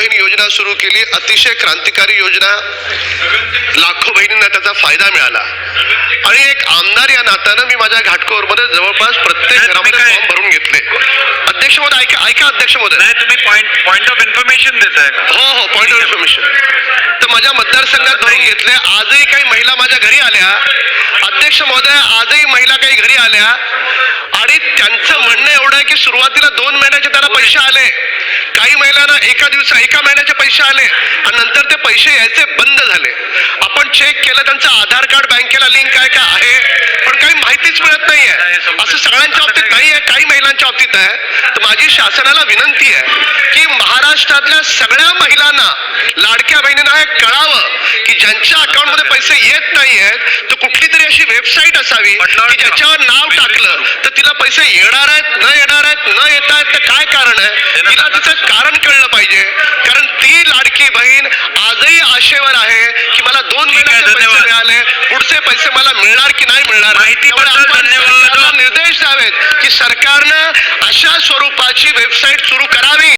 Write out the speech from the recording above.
बहीण योजना सुरू केली. अतिशय क्रांतिकारी योजना. लाखो बहिणींना त्याचा फायदा मिळाला. आणि एक आमदार या नात्यानं मी माझ्या घाटकोरमध्ये जवळपास प्रत्येक घरामध्ये फॉर्म भरून घेतले. अध्यक्ष महोदय ऐका ऐका अध्यक्ष महोदय. नाही तुम्ही पॉइंट पॉइंट ऑफ इन्फॉर्मेशन देताय. हो हो पॉईंट ऑफ इन्फॉर्मेशन तर माझ्या मतदारसंघात भरून घेतले. आजही काही महिला माझ्या घरी आल्या. अध्यक्ष महोदय आजही महिला काही घरी आल्या. आणि त्यांचं म्हणणं एवढं आहे की सुरुवातीला दोन महिन्याचे त्यांना पैसे आले. काही महिलांना एका दिवसा एका महिन्याचे पैसे आले आणि नंतर ते पैसे यायचे बंद झाले. आपण चेक केलं त्यांचं आधार कार्ड बँकेला लिंक आहे का आहे पण काही माहितीच मिळत नाहीये असं सगळ्यांच्या बाबतीत नाही. आहे काही महिलांच्या बाबतीत आहे. तर माझी शासनाला विनंती आहे की महाराष्ट्रातल्या सगळ्या महिलांना लाडक्या बहिणींना हे कळावं की ज्यांच्या अकाउंटमध्ये पैसे येत नाहीयेत तर कुठली तरी अशी वेबसाईट असावी की ज्याच्यावर नाव टाकलं तर तिला पैसे येणार आहेत न येणार आहेत न येत आहेत तर काय कारण आहे? तिला तिचं कारण कळलं पाहिजे. कारण ती लाडकी बहीण आजही आशेवर आहे की मला दोन महिन्याचे. मिळाले पुढचे पैसे मला मिळणार की नाही मिळणार? निर्देश द्यावेत की सरकारनं अशा स्वरूपाची वेबसाईट सुरू करावी.